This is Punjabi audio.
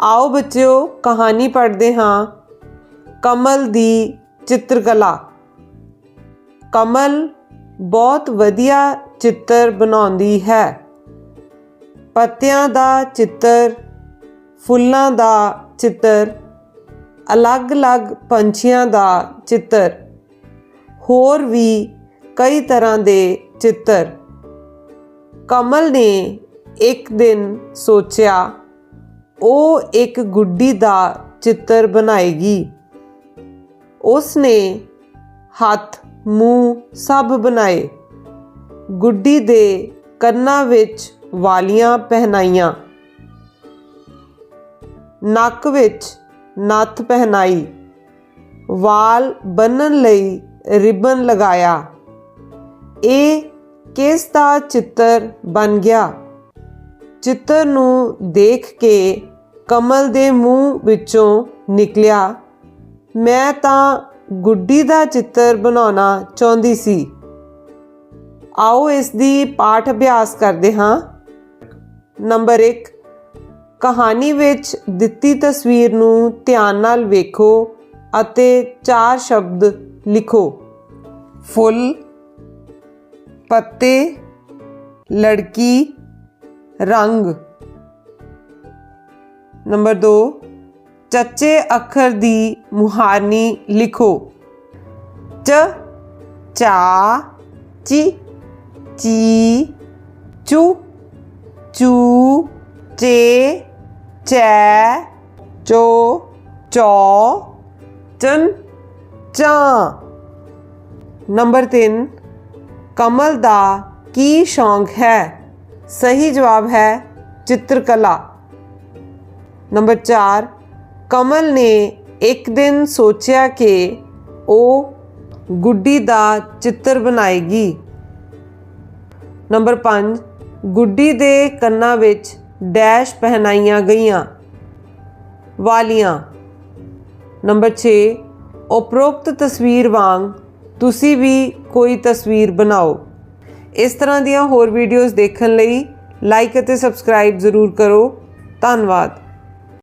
ਆਓ ਬੱਚਿਓ, ਕਹਾਣੀ ਪੜ੍ਹਦੇ ਹਾਂ। ਕਮਲ ਦੀ ਚਿੱਤਰਕਲਾ। ਕਮਲ ਬਹੁਤ ਵਧੀਆ ਚਿੱਤਰ ਬਣਾਉਂਦੀ ਹੈ। ਪੱਤਿਆਂ ਦਾ ਚਿੱਤਰ, ਫੁੱਲਾਂ ਦਾ ਚਿੱਤਰ, ਅਲੱਗ-ਅਲੱਗ ਪੰਛੀਆਂ ਦਾ ਚਿੱਤਰ, ਹੋਰ ਵੀ ਕਈ ਤਰ੍ਹਾਂ ਦੇ ਚਿੱਤਰ। ਕਮਲ ਨੇ ਇੱਕ ਦਿਨ ਸੋਚਿਆ ਉਹ ਇੱਕ ਗੁੱਡੀ ਦਾ ਚਿੱਤਰ ਬਣਾਏਗੀ। ਉਸ ਨੇ ਹੱਥ, ਮੂੰਹ ਸਭ ਬਣਾਏ। ਗੁੱਡੀ ਦੇ ਕੰਨਾਂ ਵਿੱਚ ਵਾਲੀਆਂ ਪਹਿਨਾਈਆਂ। ਨੱਕ ਵਿੱਚ ਨੱਥ ਪਹਿਨਾਈ। ਵਾਲ ਬੰਨਣ ਲਈ ਰਿਬਨ ਲਗਾਇਆ। ਇਹ ਕਿਸ ਦਾ ਚਿੱਤਰ ਬਣ ਗਿਆ? ਚਿੱਤਰ ਨੂੰ ਦੇਖ ਕੇ ਕਮਲ ਦੇ ਮੂੰਹ ਵਿੱਚੋਂ ਨਿਕਲਿਆ। ਮੈਂ ਤਾਂ ਗੁੱਡੀ ਦਾ ਚਿੱਤਰ ਬਣਾਉਣਾ ਚਾਹੁੰਦੀ ਸੀ। ਆਓ ਇਸ ਦੀ ਪਾਠ ਅਭਿਆਸ ਕਰਦੇ ਹਾਂ। ਨੰਬਰ 1 ਕਹਾਣੀ ਵਿੱਚ ਦਿੱਤੀ ਤਸਵੀਰ ਨੂੰ ਧਿਆਨ ਨਾਲ ਵੇਖੋ ਅਤੇ ਚਾਰ ਸ਼ਬਦ ਲਿਖੋ। ਫੁੱਲ, ਪੱਤੇ, ਲੜਕੀ, ਰੰਗ। ਨੰਬਰ 2 ਚੱਚੇ ਅੱਖਰ ਦੀ ਮੁਹਾਰਨੀ ਲਿਖੋ। ਚ, ਚਾ, ਚੀ ਚੀ, ਚੂ ਚੂ, ਚੇ, ਚੈ, ਚੋ, ਚੌ, ਚਨ, ਚਾਂ। ਨੰਬਰ 3 ਕਮਲ ਦਾ ਕੀ ਸ਼ੌਂਕ ਹੈ? ਸਹੀ ਜਵਾਬ ਹੈ ਚਿੱਤਰਕਲਾ। ਨੰਬਰ 4 ਕਮਲ ਨੇ ਇੱਕ ਦਿਨ ਸੋਚਿਆ ਕਿ ਉਹ ਗੁੱਡੀ ਦਾ ਚਿੱਤਰ ਬਣਾਏਗੀ। ਨੰਬਰ 5 ਗੁੱਡੀ ਦੇ ਕੰਨਾਂ ਵਿੱਚ ਡੈਸ਼ ਪਹਿਨਾਈਆਂ ਗਈਆਂ ਵਾਲੀਆਂ। ਨੰਬਰ 6 ਉਪਰੋਕਤ ਤਸਵੀਰ ਵਾਂਗ ਤੁਸੀਂ ਵੀ ਕੋਈ ਤਸਵੀਰ ਬਣਾਓ। ਇਸ ਤਰ੍ਹਾਂ ਦੀਆਂ ਹੋਰ ਵੀਡੀਓਜ਼ ਦੇਖਣ ਲਈ ਲਾਈਕ ਅਤੇ ਸਬਸਕ੍ਰਾਈਬ ਜ਼ਰੂਰ ਕਰੋ। ਧੰਨਵਾਦ।